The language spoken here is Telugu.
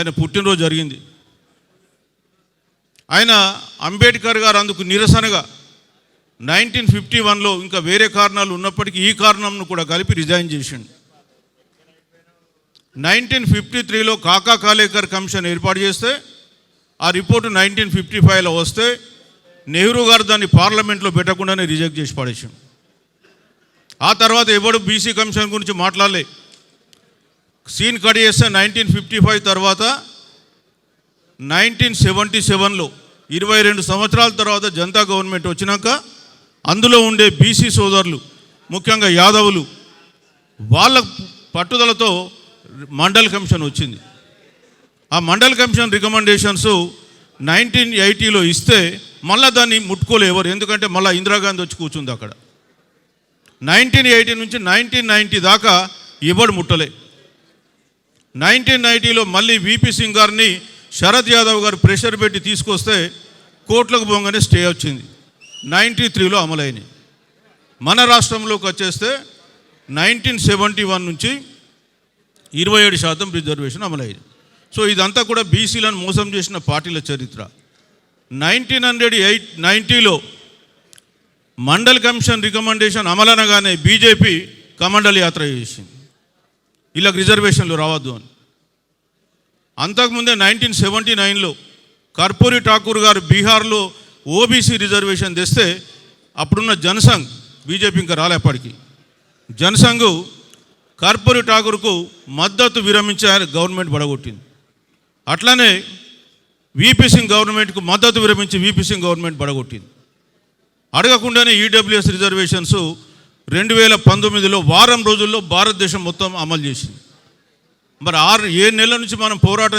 ఆయన పుట్టినరోజు జరిగింది. ఆయన అంబేద్కర్ గారు అందుకు నిరసనగా నైన్టీన్ ఫిఫ్టీ వన్లో ఇంకా వేరే కారణాలు ఉన్నప్పటికీ ఈ కారణంను కూడా కలిపి రిజైన్ చేసిండు. నైన్టీన్ ఫిఫ్టీ త్రీలో కాకా కాలేకర్ కమిషన్ ఏర్పాటు చేస్తే ఆ రిపోర్టు నైన్టీన్ ఫిఫ్టీ ఫైవ్లో వస్తే నెహ్రూ గారు దాన్ని పార్లమెంట్లో పెట్టకుండానే రిజెక్ట్ చేసి పడేసాం ఆ తర్వాత ఎవడు బీసీ కమిషన్ గురించి మాట్లాడలే. సీన్ కట్ చేస్తే నైన్టీన్ ఫిఫ్టీ ఫైవ్ తర్వాత నైన్టీన్ సెవెంటీ సెవెన్లో ఇరవై రెండు సంవత్సరాల తర్వాత జనతా గవర్నమెంట్ వచ్చినాక అందులో ఉండే బీసీ సోదరులు ముఖ్యంగా యాదవులు వాళ్ళ పట్టుదలతో మండల్ కమిషన్ వచ్చింది. ఆ మండల్ కమిషన్ రికమెండేషన్స్ నైన్టీన్ ఎయిటీలో ఇస్తే మళ్ళీ దాన్ని ముట్టుకోలేవరు ఎందుకంటే మళ్ళీ ఇందిరాగాంధీ వచ్చి కూర్చుంది అక్కడ. నైన్టీన్ ఎయిటీ నుంచి నైన్టీన్ నైంటీ దాకా ఎవడు ముట్టలే. నైన్టీన్ నైంటీలో మళ్ళీ విపి సింగ్ గారిని శరద్ యాదవ్ గారు ప్రెషర్ పెట్టి తీసుకొస్తే కోట్లకు పోగానే స్టే వచ్చింది. నైంటీ త్రీలో అమలైనవి మన రాష్ట్రంలోకి వచ్చేస్తే నైన్టీన్ సెవెంటీ వన్ నుంచి ఇరవై ఏడు శాతం రిజర్వేషన్ అమలైంది సో ఇదంతా కూడా బీసీలను మోసం చేసిన పార్టీల చరిత్ర. నైన్టీన్ హండ్రెడ్ ఎయిట్ నైంటీలో మండల్ కమిషన్ రికమెండేషన్ అమలనగానే బీజేపీ కమండల్ యాత్ర చేసింది. ఇలా రిజర్వేషన్లు రావద్దు అని. అంతకుముందే నైన్టీన్ సెవెంటీ నైన్లో కర్పూరి ఠాకూర్ గారు బీహార్లో ఓబీసీ రిజర్వేషన్ తెస్తే అప్పుడున్న జనసంఘ్ బీజేపీ ఇంకా రాలేపటికి జనసంఘ్ కర్పూరి ఠాకూర్కు మద్దతు విరమించే గవర్నమెంట్ పడగొట్టింది అట్లనే వీపీ సింగ్ గవర్నమెంట్కు మద్దతు విరమించి వీపీ సింగ్ గవర్నమెంట్ పడగొట్టింది అడగకుండానే ఈడబ్ల్యూఎస్ రిజర్వేషన్స్ రెండు వేల పంతొమ్మిదిలో వారం రోజుల్లో భారతదేశం మొత్తం అమలు చేసింది. మరి ఆరు ఏ నెల నుంచి మనం పోరాటం